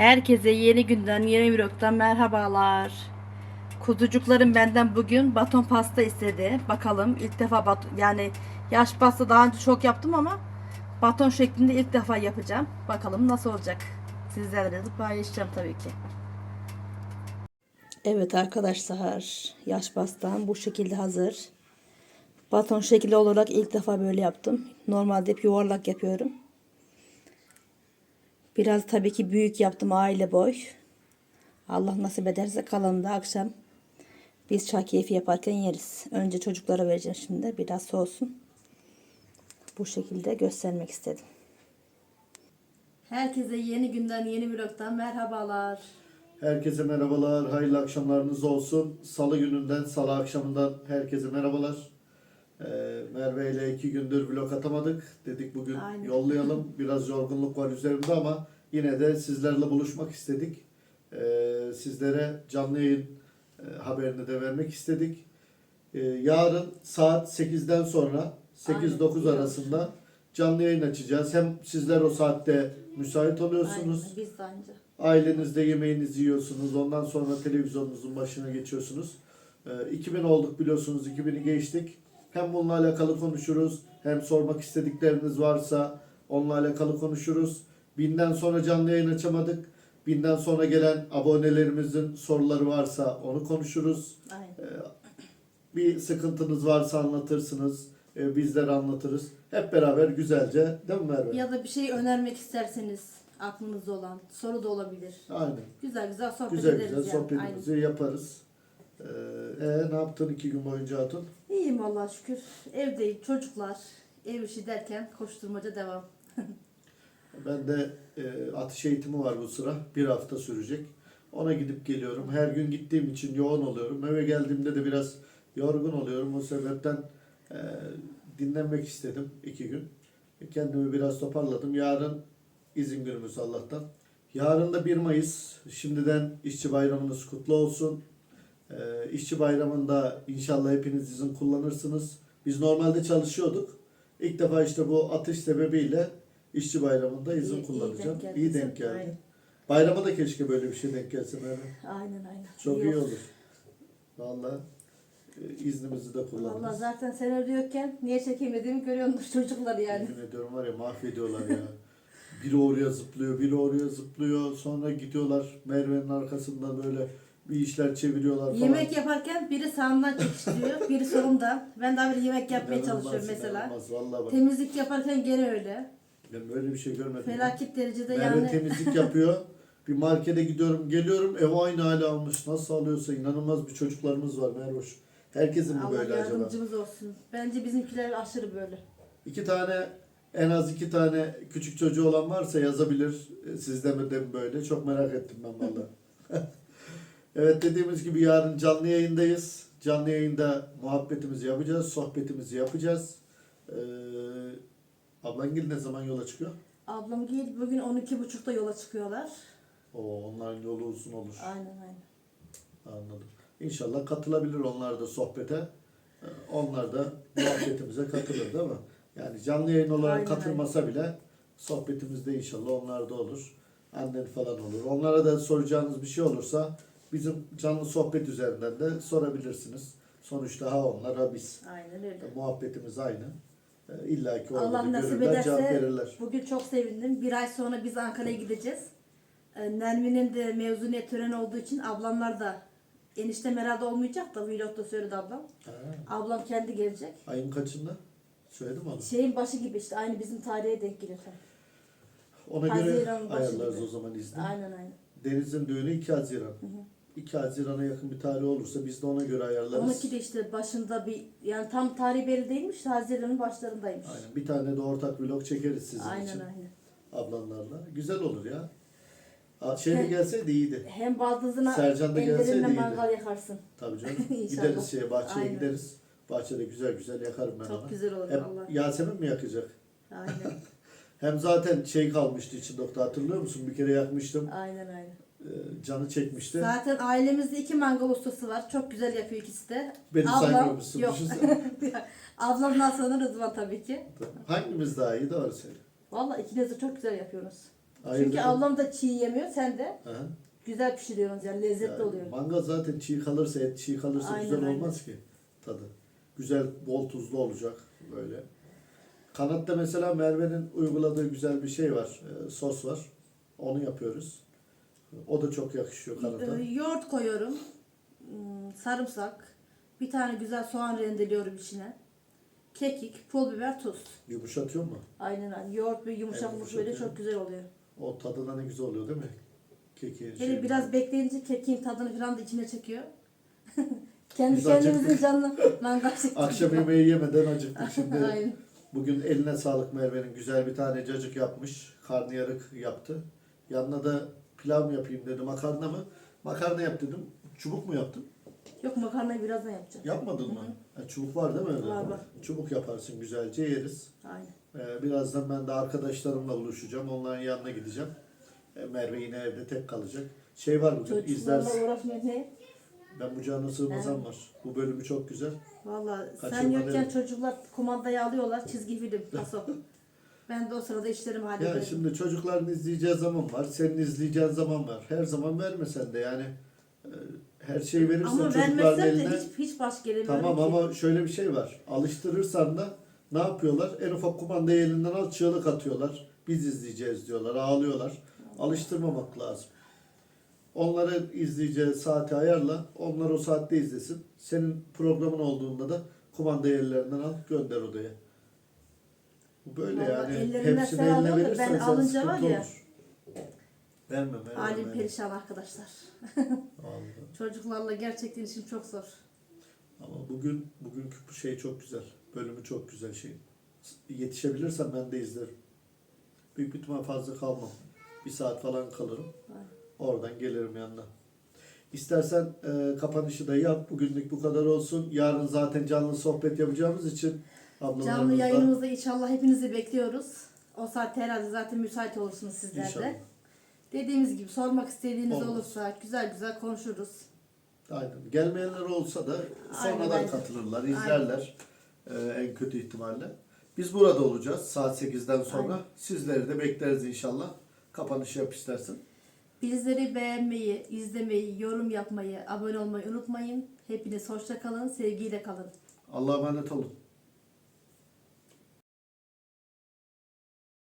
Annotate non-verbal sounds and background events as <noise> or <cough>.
Herkese yeni günden, yeni vlogdan merhabalar. Kuzucuklarım benden bugün baton pasta istedi. Bakalım ilk defa bat yani yaş pasta daha önce çok yaptım ama baton şeklinde ilk defa yapacağım. Bakalım nasıl olacak. Sizlerle de paylaşacağım tabii ki. Evet arkadaşlar, yaş pastam bu şekilde hazır. Baton şekli olarak ilk defa böyle yaptım. Normalde hep yuvarlak yapıyorum. Biraz tabii ki büyük yaptım aile boy. Allah nasip ederse kalanını da akşam biz çay keyfi yaparken yeriz. Önce çocuklara vereceğim şimdi. Biraz soğusun. Bu şekilde göstermek istedim. Herkese yeni günden yeni vlogdan merhabalar. Herkese merhabalar, hayırlı akşamlarınız olsun. Salı gününden, salı akşamından herkese merhabalar. Ee, Merve ile iki gündür vlog atamadık. Dedik bugün Aynen. yollayalım. Biraz yorgunluk var üzerimde ama yine de sizlerle buluşmak istedik. Ee, sizlere canlı yayın e, haberini de vermek istedik. Ee, yarın saat 8'den sonra Aynen, 8-9 iyi arasında canlı yayın açacağız. Hem sizler o saatte müsait oluyorsunuz. Aynen, biz de anca. Ailenizde yemeğinizi yiyorsunuz. Ondan sonra televizyonunuzun başına geçiyorsunuz. Ee, 2000 olduk biliyorsunuz. 2000'i geçtik. Hem bununla alakalı konuşuruz. Hem sormak istedikleriniz varsa onunla alakalı konuşuruz. Binden sonra canlı yayın açamadık. Binden sonra gelen abonelerimizin soruları varsa onu konuşuruz. Aynen. Bir sıkıntınız varsa anlatırsınız. Ee, bizlere anlatırız. Hep beraber güzelce değil mi Merve? Ya da bir şey önermek isterseniz aklınızda olan soru da olabilir. Aynen. Güzel güzel sohbet Güzel ederiz güzel yani. sohbetimizi yaparız. Ee, e, ne yaptın iki gün boyunca Hatun? İyiyim Allah'a şükür. Evdeyim çocuklar, ev işi derken koşturmaca devam. <laughs> Ben de e, atış eğitimi var bu sıra. Bir hafta sürecek. Ona gidip geliyorum. Her gün gittiğim için yoğun oluyorum. Eve geldiğimde de biraz yorgun oluyorum. O sebepten e, dinlenmek istedim iki gün. Kendimi biraz toparladım. Yarın izin günümüz Allah'tan. Yarın da 1 Mayıs. Şimdiden işçi bayramınız kutlu olsun. E, işçi bayramında inşallah hepiniz izin kullanırsınız. Biz normalde çalışıyorduk. İlk defa işte bu atış sebebiyle işçi bayramında izin İyi- iyi kullanacağım. denk geldi. İyi denk geldi. Aynen. Bayrama da keşke böyle bir şey denk gelse Merve. Aynen aynen. Çok iyi, oldu. olur. Vallahi e, iznimizi de Valla kullanırız. zaten sen evde yokken niye çekemediğimi görüyorsunuz <laughs> çocuklar yani. Yemin ediyorum var ya mahvediyorlar ya. Biri oraya zıplıyor, biri oraya zıplıyor. Sonra gidiyorlar Merve'nin arkasından böyle bir işler çeviriyorlar falan. Yemek yaparken biri sağımdan çekiştiriyor, <laughs> biri solumdan. Ben daha bir yemek yapmaya İnanılmaz, çalışıyorum mesela. inanılmaz. Vallahi bak. Temizlik yaparken gene öyle. Ben böyle bir şey görmedim. Felaket derecede Merve yani. temizlik yapıyor. <laughs> Bir markete gidiyorum, geliyorum ev aynı hale almış. Nasıl alıyorsa inanılmaz bir çocuklarımız var Mervoş. Herkesin mi Allah böyle acaba? yardımcımız olsun. Bence bizimkiler aşırı böyle. İki tane en az iki tane küçük çocuğu olan varsa yazabilir. Sizde mi de mi böyle? Çok merak ettim ben valla. <laughs> evet dediğimiz gibi yarın canlı yayındayız. Canlı yayında muhabbetimizi yapacağız, sohbetimizi yapacağız. Ee, Ablangil ne zaman yola çıkıyor? Ablam gel bugün 12.30'da yola çıkıyorlar. Oo, onların yolu uzun olur. Aynen aynen. Anladım. İnşallah katılabilir onlar da sohbete. Ee, Onlar da muhabbetimize katılır değil mi? Yani canlı yayın olarak Aynen, katılmasa bile sohbetimizde inşallah onlar da olur. Annen falan olur. Onlara da soracağınız bir şey olursa bizim canlı sohbet üzerinden de sorabilirsiniz. Sonuçta ha onlar ha biz. Aynen öyle. E, Muhabbetimiz aynı. E, İlla ki Allah nasip görürler, cevap ederse verirler. bugün çok sevindim. Bir ay sonra biz Ankara'ya gideceğiz. Ee, Nermin'in de mezuniyet töreni olduğu için ablamlar da enişte herhalde olmayacak da vlogda söyledi ablam. Ha, Ablam kendi gelecek. ayın kaçında? Söyledim onu. Şeyin başı gibi işte aynı bizim tarihe denk geliyor. Ona göre Haziran'ın başı ayarlarız gibi. o zaman izni. Aynen aynen. Deniz'in düğünü 2 Haziran. 2 Haziran'a yakın bir tarih olursa biz de ona göre ayarlarız. Onunki de işte başında bir yani tam tarih belli değilmiş de Haziran'ın başlarındaymış. Aynen. Bir tane de ortak vlog çekeriz sizin Aynen için. aynen. Ablanlarla. Güzel olur ya. Aa, Şeyde He. gelseydi iyiydi. Hem baldızına Sercan da gelseydi ellerinle mangal yakarsın. Tabii canım. <laughs> Gideriz şeye bahçeye Aynen. gideriz. Bahçede güzel güzel yakarım ben Çok ona. güzel olur Hep valla. Yasemin mi yakacak? Aynen. <laughs> Hem zaten şey kalmıştı içinde hatırlıyor musun? Bir kere yakmıştım. Aynen aynen. Ee, canı çekmişti. Zaten ailemizde iki mangal ustası var. Çok güzel yapıyor ikisi de. Beni saymıyormuşsun. Yok. düşünsene. <laughs> <laughs> Ablamdan sonra Rıdvan tabii ki. Hangimiz daha iyi doğru söyle. Valla ikiniz de çok güzel yapıyorsunuz. Ayırt Çünkü ablam da çiğ yemiyor. Sen de Hı. güzel pişiriyorsunuz yani lezzetli Yani oluyor. Mangal zaten çiğ kalırsa et çiğ kalırsa Aynen, güzel aynen. olmaz ki tadı. Güzel bol tuzlu olacak böyle. Kanatta mesela Merve'nin uyguladığı güzel bir şey var. e, sos var. Onu yapıyoruz. O da çok yakışıyor kanata. Ee, yoğurt koyuyorum. Hmm, Sarımsak. Bir tane güzel soğan rendeliyorum içine. Kekik, pul biber, tuz. Yumuşatıyor mu? Aynen aynen. Yoğurt ve yumuşaklık böyle çok güzel oluyor. O tadına ne güzel oluyor değil mi? Kekiğin Hele şeyi. biraz bekleyince kekiğin tadını falan da içine çekiyor. <laughs> Kendi Biz kendimizin canını mangal çektik. Akşam yemeği yemeden acıktık <laughs> şimdi. Aynen. Bugün eline sağlık Merve'nin güzel bir tane cacık yapmış. Karnıyarık yaptı. Yanına da pilav mı yapayım dedi. Makarna mı? Makarna yap dedim. Çubuk mu yaptın? Yok makarnayı birazdan yapacağım. Yapmadın mı? Ha, çubuk var değil mi? Var, var. Çubuk yaparsın güzelce yeriz. Aynen. Ee, birazdan ben de arkadaşlarımla buluşacağım. Onların yanına gideceğim. Ee, Merve yine evde tek kalacak. Şey var Çocuklarla izlersin. uğraşmıyor ne? Ben bu cana sığmazam var. Bu bölümü çok güzel. Valla sen Kaçırma yokken derim. çocuklar kumandayı alıyorlar çizgi film paso. <laughs> ben de o sırada işlerimi Ya hallederim. şimdi çocukların izleyeceği zaman var. Senin izleyeceğin zaman var. Her zaman vermesen de yani e, her şeyi verirsen Ama çocukların vermezsem eline. de hiç, hiç baş gelemiyorum Tamam ki. ama şöyle bir şey var. Alıştırırsan da ne yapıyorlar? En ufak kumandayı elinden al çığlık atıyorlar. Biz izleyeceğiz diyorlar. Ağlıyorlar. Alıştırmamak lazım. Onları izleyeceği saati ayarla. Onlar o saatte izlesin. Senin programın olduğunda da kumandayı ellerinden al gönder odaya. Bu böyle Vallahi yani. ellerinden Hepsini sen eline alıyorsun da verirsen ben sen alınca var sıkıntı ya. olur. Vermem vermem. Halim perişan arkadaşlar. Vallahi. <laughs> Çocuklarla gerçekten işim çok zor. Ama bugün bugünkü bu şey çok güzel. Bölümü çok güzel şey. Yetişebilirsem ben de izlerim. Büyük bir ihtimal fazla kalmam. Bir saat falan kalırım. Aynen. Oradan gelirim yanına. İstersen e, kapanışı da yap. Bugünlük bu kadar olsun. Yarın zaten canlı sohbet yapacağımız için Canlı yayınımızda inşallah hepinizi bekliyoruz. O saatte herhalde zaten müsait olursunuz sizler İnşallah. de. Dediğimiz gibi sormak istediğiniz Olur. olursa güzel güzel konuşuruz. Aynen. Gelmeyenler olsa da sonradan Aynen, katılırlar, izlerler e, en kötü ihtimalle. Biz burada olacağız saat 8'den sonra. Aynen. Sizleri de bekleriz inşallah. Kapanış yap istersen. Bizleri beğenmeyi, izlemeyi, yorum yapmayı, abone olmayı unutmayın. Hepiniz hoşça kalın, sevgiyle kalın. Allah'a emanet olun.